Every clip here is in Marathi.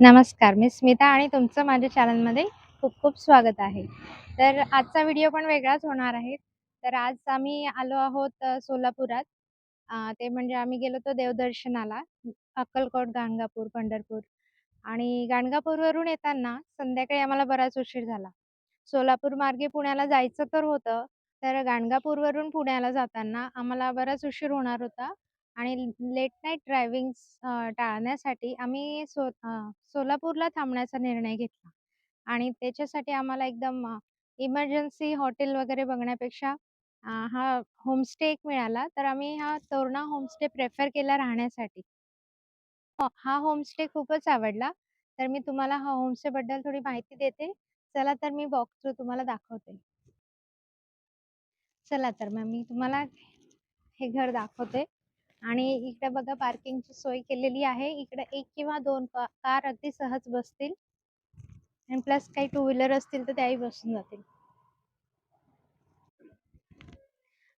नमस्कार, मी स्मिता आणि तुमचं माझ्या चॅनलमध्ये खूप खूप स्वागत आहे. तर आजचा व्हिडिओ पण वेगळाच होणार आहे. तर आज आम्ही आलो आहोत सोलापुरात. ते म्हणजे आम्ही गेलो होतो देवदर्शनाला. अक्कलकोट, गाणगापूर, पंढरपूर आणि गाणगापूरवरून येताना संध्याकाळी आम्हाला बराच उशीर झाला. सोलापूर मार्गे पुण्याला जायचं तर होतं, तर गाणगापूरवरून पुण्याला जाताना आम्हाला बराच उशीर होणार होता आणि लेट नाईट ड्रायव्हिंग टाळण्यासाठी आम्ही सो अ, सोलापूरला थांबण्याचा निर्णय घेतला आणि त्याच्यासाठी आम्हाला एकदम इमर्जन्सी हॉटेल वगैरे बघण्यापेक्षा अ, हा होमस्टे एक मिळाला, तर आम्ही हा तोरणा होमस्टे प्रेफर केला राहण्यासाठी. हो, हा होमस्टे खूपच आवडला. तर मी तुम्हाला हा होमस्टेबद्दल थोडी माहिती देते. चला तर मी वॉक थ्रू तुम्हाला दाखवते. चला तर मग मी तुम्हाला हे घर दाखवते आणि इकडे बघा पार्किंगची सोय केलेली आहे. इकडे एक किंवा दोन कार अगदी सहज बसतील आणि प्लस काही टू व्हीलर असतील तर त्याही बसून जातील.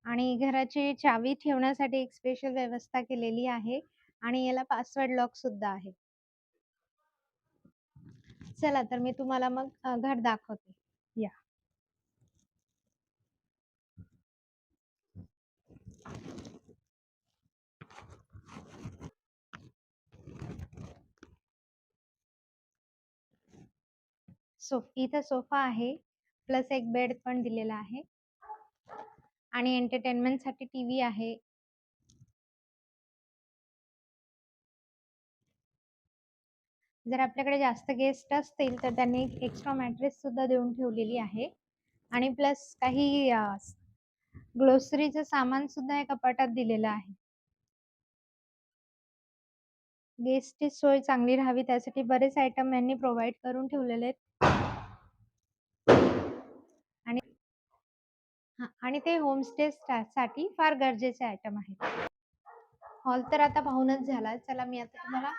आणि घराची चावी ठेवण्यासाठी एक स्पेशल व्यवस्था केलेली आहे आणि याला पासवर्ड लॉक सुद्धा आहे. चला तर मी तुम्हाला मग घर दाखवते. सोफ सो इथं सोफा आहे. प्लस एक बेड पण दिलेला आहे. आणि एंटरटेनमेंटसाठी टीव्ही आहे. जर आपल्याकडे जास्त गेस्ट असतील, तर त्यांनी एक्स्ट्रा मॅट्रेस सुद्धा देऊन ठेवलेली आहे आणि प्लस काही ग्लोसरीचं सामान सुद्धा या कपाटात दिलेलं आहे. गेस्टची सोय चांगली राहावी त्यासाठी बरेच आयटम यांनी प्रोव्हाइड करून ठेवलेले आहेत. आणि आणि ते होमस्टे साठी फार गरजेचे आयटम आहेत. हॉल तर आता पाहूनच झाला. चला मी आता तुम्हाला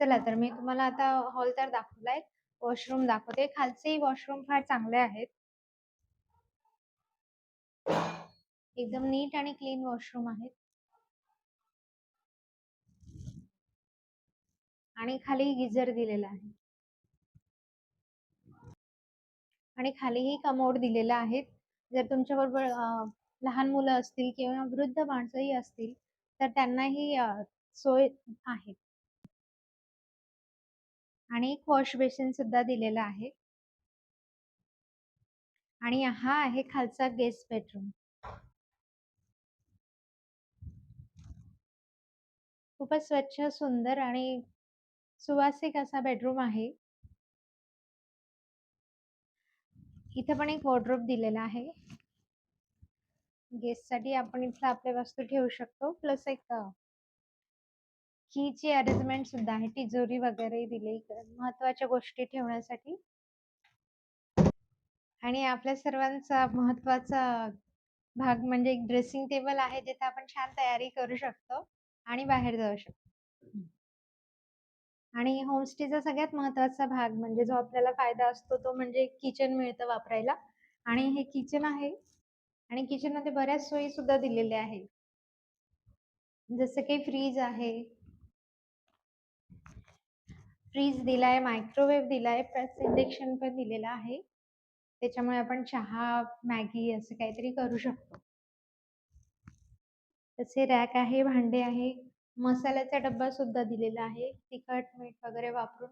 चला तर मी तुम्हाला आता हॉल तर दाखवलाय. वॉशरूम दाखवते. खालचेही वॉशरूम फार चांगले आहेत. एकदम नीट आणि क्लीन वॉशरूम आहेत. आणि खाली गीझर दिलेला आहे. आणि खालीही कमोड दिलेला आहे. जर तुमच्याबरोबर लहान मुलं असतील किंवा वृद्ध माणसंही असतील, तर त्यांनाही सोय आहे. आणि एक वॉश बेसिन सुद्धा दिलेलं आहे. आणि हा आहे खालचा गेस्ट बेडरूम. खूपच स्वच्छ, सुंदर आणि सुवासिक असा बेडरूम आहे. इथे पण एक वॉर्ड्रोप दिलेला आहे. गेस्टसाठी आपण इथं आपल्या वस्तू ठेवू शकतो. प्लस एक अ कीची अरेंजमेंट सुद्धा आहे. तिजोरी वगैरे दिली महत्त्वाच्या गोष्टी ठेवण्यासाठी. आणि आपल्या सर्वांचा महत्त्वाचा भाग म्हणजे एक ड्रेसिंग टेबल आहे, जिथे आपण छान तयारी करू शकतो आणि बाहेर जाऊ शकतो. आणि होमस्टेचा सगळ्यात महत्त्वाचा भाग म्हणजे जो आपल्याला फायदा असतो, तो म्हणजे किचन मिळतं वापरायला आणि हे किचन आहे आणि किचनमध्ये बऱ्याच सोयी सुद्धा दिलेल्या आहेत. जसं की फ्रीज आहे. फ्रीज दिलाय, मायक्रोवेव्ह दिलाय, प्लस इंडक्शन पण दिलेलं आहे. त्याच्यामुळे आपण चहा, मॅगी असं काहीतरी करू शकतो. तसे रॅक आहे, भांडे आहे, मसाल्याचा डब्बा सुद्धा दिलेला आहे, तिखट, मीठ वगैरे वापरून.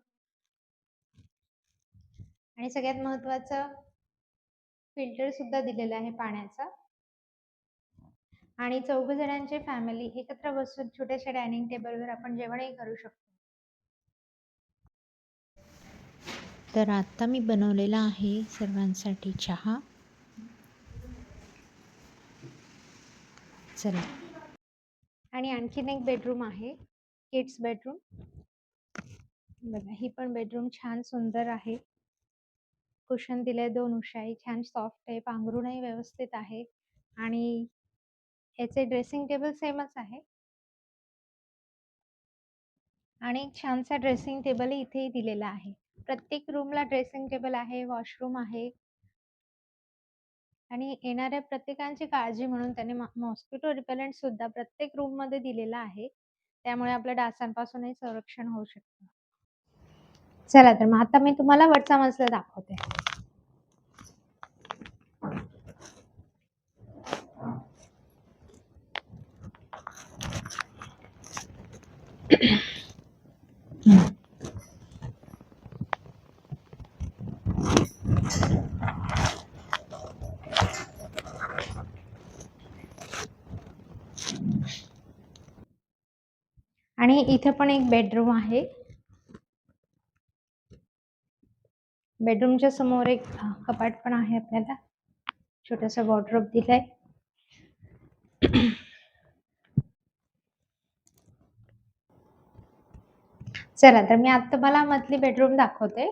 आणि सगळ्यात महत्त्वाचं फिल्टर सुद्धा दिलेला आहे पाण्याचा. आणि चौघ जणांची फॅमिली एकत्र बसून छोट्याशा डायनिंग टेबलवर आपण जेवणही करू शकतो. तर आता मी बनवलेला आहे सर्वांसाठी चहा. चला. आणि आणखीन एक बेडरूम आहे, किड्स बेडरूम. बघा ही पण बेडरूम छान सुंदर आहे. कुशन दिले दोन उशाई छान सॉफ्ट आहे, पांघरूणही व्यवस्थित आहे आणि याचे ड्रेसिंग टेबल सेमच आहे. आणि एक छानसा ड्रेसिंग टेबलही इथेही दिलेला आहे. प्रत्येक रूमला ड्रेसिंग टेबल आहे, वॉशरूम आहे. आणि येणाऱ्या प्रत्येकांची काळजी म्हणून त्याने मॉ मॉस्किटो रिपेलंट सुद्धा प्रत्येक रूममध्ये दिलेला आहे. त्यामुळे आपल्या डासांपासूनही संरक्षण होऊ शकतं. चला तर मग आता मी तुम्हाला वरचा मजला दाखवते. आणि इथे पण एक बेडरूम आहे. बेडरूमच्या समोर एक कपाट पण आहे आपल्याला. छोटंसं वॉर्डरोब दिलाय चला तर मी आता तुम्हाला मधली बेडरूम दाखवते.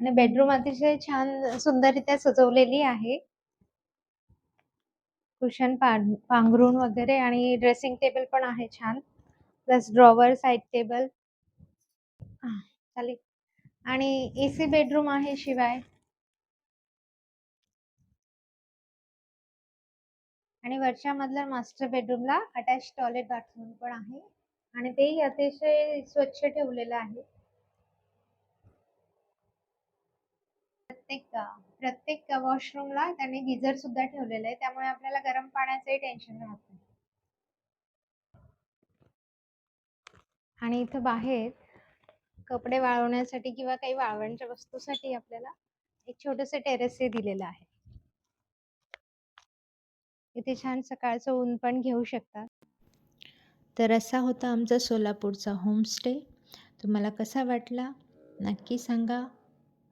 आणि बेडरूम अतिशय छान सुंदररित्या सजवलेली आहे. कुशन पांघरून वगैरे आणि ड्रेसिंग टेबल पण आहे छान. Plus drawer, side table. चालेल. आणि एसी बेडरूम आहे शिवाय. आणि वरच्या मधल्या मास्टर बेडरूमला अटॅच टॉयलेट बाथरूम पण आहे. आणि तेही अतिशय स्वच्छ ठेवलेलं आहे. प्रत्येक प्रत्येक वॉशरूमला त्यांनी गीझर सुद्धा ठेवलेलं आहे. त्यामुळे आपल्याला गरम पाण्याचंही टेन्शन राहत नाही. आणि इथं बाहेर कपडे वाळवण्यासाठी किंवा काही वाळवणच्या वस्तूसाठी आपल्याला एक छोटंसं टेरेसही दिलेलं आहे. इथे छान सकाळचं ऊन पण घेऊ शकता. तर असा होता आमचा सोलापूरचा होमस्टे. तुम्हाला कसा वाटला नक्की सांगा.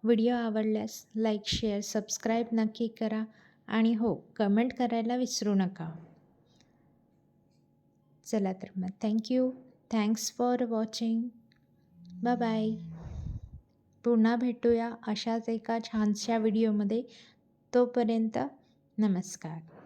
व्हिडिओ आवडल्यास लाईक, शेअर, सबस्क्राईब नक्की करा आणि हो, कमेंट करायला विसरू नका. चला तर मग thank you thanks for watching. Bye bye. पुन्हा भेटूया अशाच एका छानशा व्हिडिओमध्ये. तोपर्यंत नमस्कार.